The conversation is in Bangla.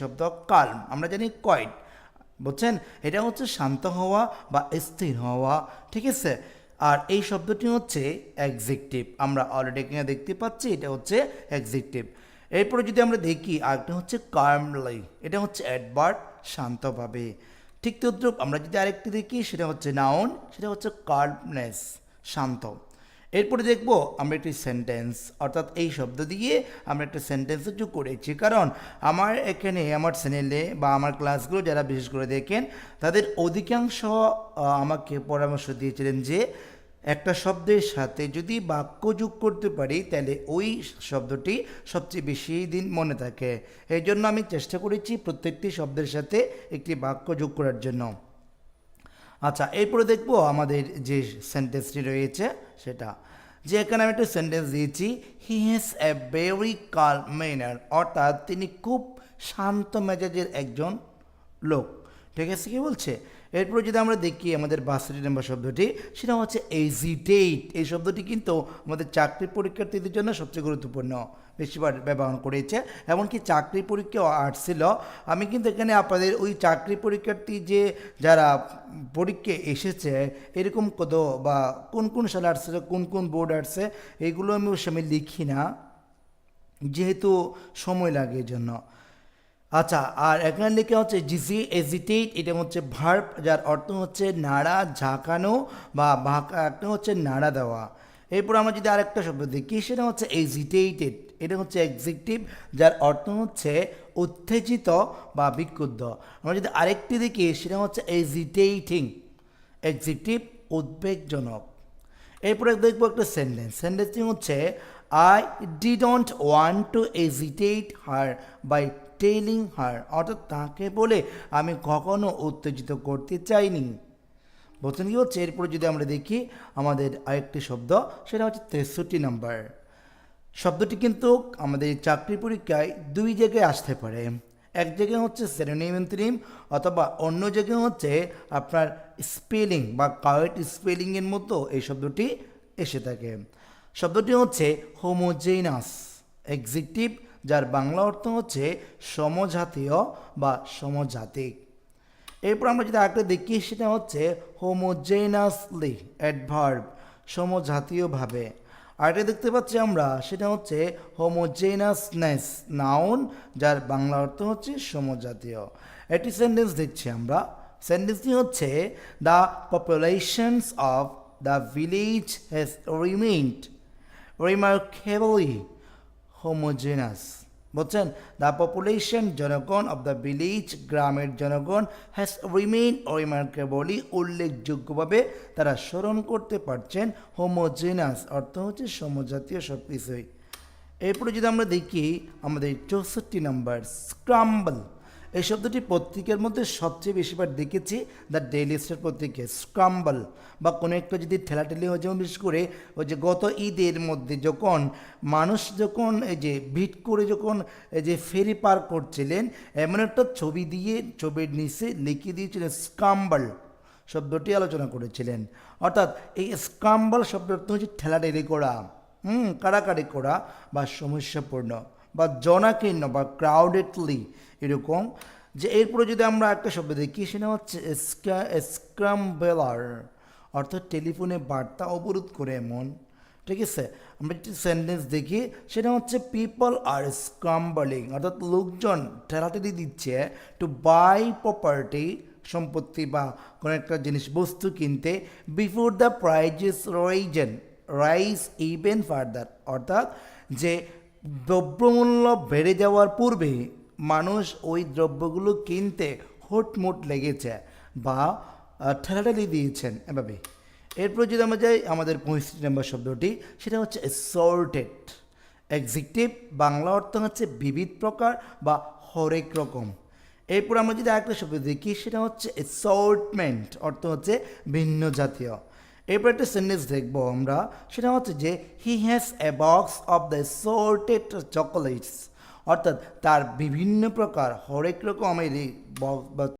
শব্দ কালম। আমরা জানি কয়েট বুঝছেন? এটা হচ্ছে শান্ত হওয়া বা স্থির হওয়া। ঠিক আছে? আর এই শব্দটি হচ্ছে এক্সিকটিভ আমরা অলরেডি এখানে দেখতে পাচ্ছি, এটা হচ্ছে এক্সিকটিভ এরপরে যদি আমরা দেখি, আরেকটা হচ্ছে কার্মলি এটা হচ্ছে অ্যাডভার্ট শান্তভাবে। ঠিক তদ্রুপ, আমরা যদি আরেকটি দেখি, সেটা হচ্ছে নাউন সেটা হচ্ছে কার্মনেস শান্ত। এরপরে দেখব আমরা একটি সেন্টেন্স অর্থাৎ এই শব্দ দিয়ে আমরা একটা সেন্টেন্স যোগ করেছি। কারণ আমার এখানে, আমার চ্যানেলে বা আমার ক্লাসগুলো যারা বিশেষ করে দেখেন, তাদের অধিকাংশ আমাকে পরামর্শ দিয়েছিলেন যে একটা শব্দের সাথে যদি বাক্য যোগ করতে পারি, তাহলে ওই শব্দটি সবচেয়ে বেশি দিন মনে থাকে। এই জন্য আমি চেষ্টা করেছি প্রত্যেকটি শব্দের সাথে একটি বাক্য যোগ করার জন্য। আচ্ছা এরপরে দেখব আমাদের যে সেন্টেন্সটি রয়েছে, সেটা। যে এখানে আমি একটা সেন্টেন্স দিয়েছি হি হ্যাজ এ ভেরি কাল মেনার অর্থাৎ তিনি খুব শান্ত মেজাজের একজন লোক ঠিক আছে, কি বলছে? এরপরে যদি আমরা দেখি আমাদের বাসরি নাম্বার শব্দটি, সেটা হচ্ছে এজিটেট এই শব্দটি কিন্তু আমাদের চাকরি পরীক্ষার্থীদের জন্য সবচেয়ে গুরুত্বপূর্ণ। বেশিবার ব্যবহার করেছে, এমনকি চাকরি পরীক্ষা আসছিল। আমি কিন্তু এখানে আপনাদের ওই চাকরি পরীক্ষার্থী যে যারা পরীক্ষা এসেছে, এরকম কত বা কোন কোন সালে আসছে, কোন কোন বোর্ড আসছে, এগুলো আমি ওর সময় লিখি না, যেহেতু সময় লাগে এই জন্য আচ্ছা আর এখানে লেখা হচ্ছে জিসি এজিটেট, এটা হচ্ছে ভার্ব, যার অর্থ হচ্ছে নাড়া, ঝাঁকানো বা একটা হচ্ছে নাড়া দেওয়া। এরপর আমরা যদি আরেকটা শব্দ দেখি, সেটা হচ্ছে এজিটেটেড, এটা হচ্ছে এক্সিকটিভ যার অর্থ হচ্ছে উত্তেজিত বা বিক্ষুব্ধ। আমরা যদি আরেকটি দেখি, সেটা হচ্ছে এজিটেটিং এক্সিকটিভ উদ্বেগজনক। এরপরে দেখব একটা সেন্টেন্স সেন্টেন্সটি হচ্ছে I didn't want to agitate her by telling her অর্থাৎ তাকে বলে আমি কখনো উত্তেজিত করতে চাইনি। বলছেন কি হচ্ছে, এরপরে যদি আমরা দেখি, আমাদের আরেকটি শব্দ, সেটা হচ্ছে তেষট্টি নাম্বার। শব্দটি কিন্তু আমাদের চাকরি পরীক্ষায় দুই জায়গায় আসতে পারে। এক জায়গায় হচ্ছে সেরোনিম অথবা অন্য জায়গায় হচ্ছে আপনার স্পেলিং বা কারেক্ট স্পেলিংয়ের মতো এই শব্দটি এসে থাকে। শব্দটি হচ্ছে হোমোজেনাস এক্সিকটিভ যার বাংলা অর্থ হচ্ছে সমজাতীয় বা সমজাতিক। এরপর আমরা যদি আরেকটা দেখি, সেটা হচ্ছে হোমোজেনাসলি অ্যাডভার্ব সমজাতীয়ভাবে। আরেকটা দেখতে পাচ্ছি আমরা, সেটা হচ্ছে হোমোজেনাসনেস নাউন যার বাংলা অর্থ হচ্ছে সমজাতীয়। একটি সেন্টেন্স দেখছি আমরা। সেন্টেন্সটি হচ্ছে the populations of the village has remained remarkably homogenous বলছেন দ্য পপুলেশন জনগণ অফ দ্য ভিলেজ গ্রামের জনগণ হ্যাজ রিমেইন রিমার্কেবলি উল্লেখযোগ্যভাবে তারা স্মরণ করতে পারছেন হোমোজেনাস অর্থ হচ্ছে সমজাতীয় সব কিছুই এরপরে যদি আমরা দেখি, আমাদের চৌষট্টি নাম্বার স্ক্রাম্বল এই শব্দটি পত্রিকার মধ্যে সবচেয়ে বেশিবার দেখেছি, দ্য ডেইলি স্টার পত্রিকা স্ক্রাম্বল বা কোনো একটা যদি ঠেলাঠেলি হয় যেমন বিশেষ করে ওই যে গত ঈদের মধ্যে যখন মানুষ যখন এই যে ভিট করে যখন এই যে ফেরি পার করছিলেন, এমন একটা ছবি দিয়ে, ছবির নিচে লিখে দিয়েছিলেন, স্ক্রাম্বল শব্দটি আলোচনা করেছিলেন। অর্থাৎ এই স্ক্রাম্বল শব্দটি হচ্ছে ঠেলাঠেলি করা, হুম, কাড়াকাড়ি করা বা সমস্যাপূর্ণ। বা জনাকীর্ণ বা ক্রাউডেডলি এরকম, যে এরপরে যদি আমরা একটা শব্দ দেখি, সেটা হচ্ছে স্ক্রাম্বেলার অর্থাৎ টেলিফোনে বার্তা অবরোধ করে এমন। ঠিক আছে? আমরা একটি সেন্টেন্স দেখি, সেটা হচ্ছে পিপল আর স্ক্রাম্বলিং অর্থাৎ লোকজন ঠেলাঠেলি দিচ্ছে টু বাই প্রপার্টি সম্পত্তি বা কোনো একটা জিনিস, বস্তু কিনতে before the prices risen rise even further অর্থাৎ যে দ্রব্যমূল্য বেড়ে যাওয়ার পূর্বে মানুষ ওই দ্রব্যগুলো কিনতে হুটমুট লেগেছে বা ঠেলাঠেলি দিয়েছেন এভাবে। এরপর যদি আমরা যাই আমাদের পঁয়ষট্টি নম্বর শব্দটি, সেটা হচ্ছে সর্টেড এক্সিকটিভ বাংলা অর্থ হচ্ছে বিবিধ প্রকার বা হরেক রকম। এরপর আমরা যদি আরেকটা শব্দ দেখি, সেটা হচ্ছে অ্যাসর্টমেন্ট অর্থ হচ্ছে ভিন্ন জাতীয়। এরপর একটা সেন্টেন্স দেখব আমরা। সেটা হচ্ছে যে he has a box of the sorted chocolates অর্থাৎ তার বিভিন্ন প্রকার হরেক রকমের